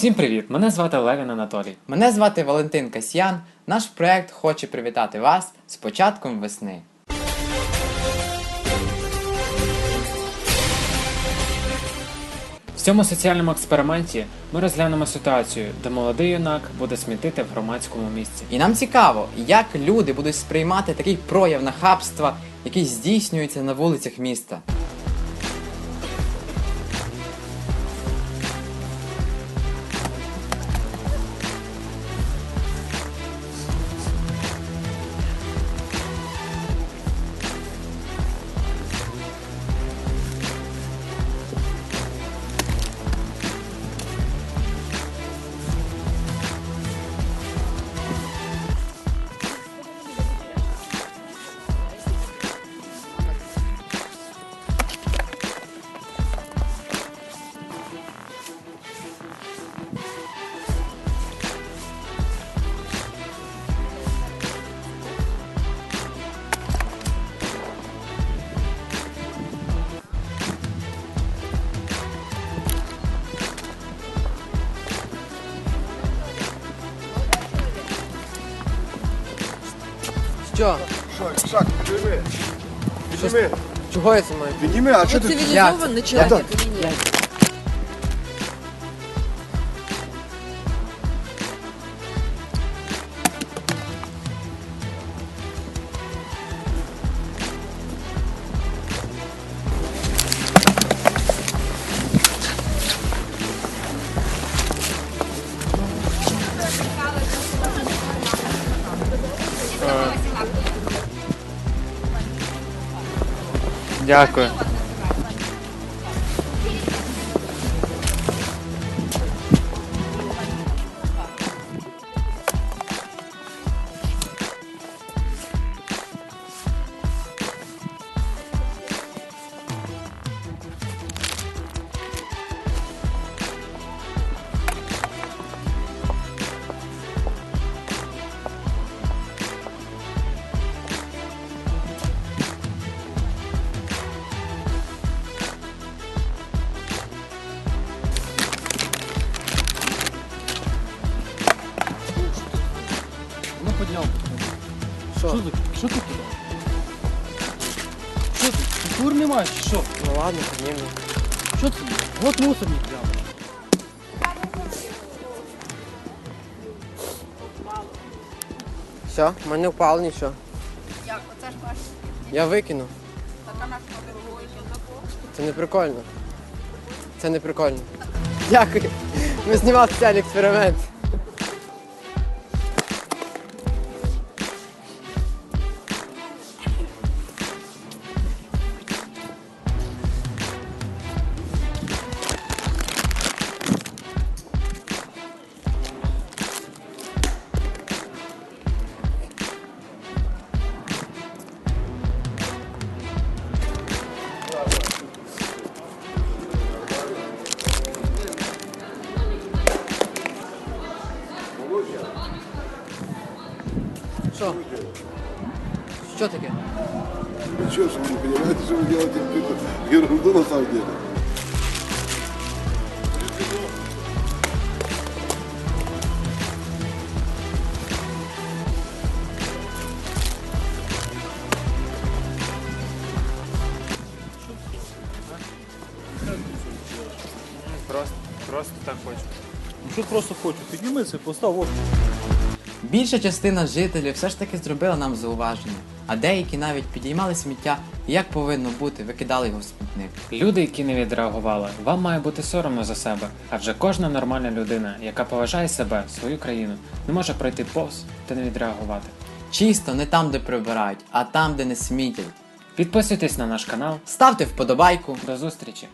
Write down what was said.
Всім привіт! Мене звати Левін Анатолій. Мене звати Валентин Касьян. Наш проект хоче привітати вас з початком весни. В цьому соціальному експерименті ми розглянемо ситуацію, де молодий юнак буде смітити в громадському місці. І нам цікаво, як люди будуть сприймати такий прояв нахабства, який здійснюється на вулицях міста. Що? Що, Ісак, підійми. Підійми. Чого я це маю? Підійми, а Ви ти? цивілізований чоловік чи ні? Дякую. Ну поднял. Що? Що ти? Що ти туди? Що ти? Ти кур не маєш чи що? Ну ладно, піднімемо. Що це? От мусорник прямо. Все, в мене впало нічого. Як? Оце ж ваш Я викину. така наш новий Це не прикольно. Це не прикольно. Дякую. Ми знімали соціальний експеримент. Що? Що таке? Что, что вы не понимаете, что вы делаете какую-то ерунду на самом деле? Просто, просто так хочу. Ну що просто хочу? Підніми це, постав ось. Більша частина жителів все ж таки зробила нам зауваження, а деякі навіть підіймали сміття і як повинно бути, викидали його в смітник. Люди, які не відреагували, вам має бути соромно за себе, адже кожна нормальна людина, яка поважає себе, свою країну, не може пройти повз та не відреагувати. Чисто не там, де прибирають, а там, де не смітять. Підписуйтесь на наш канал. Ставте вподобайку. До зустрічі!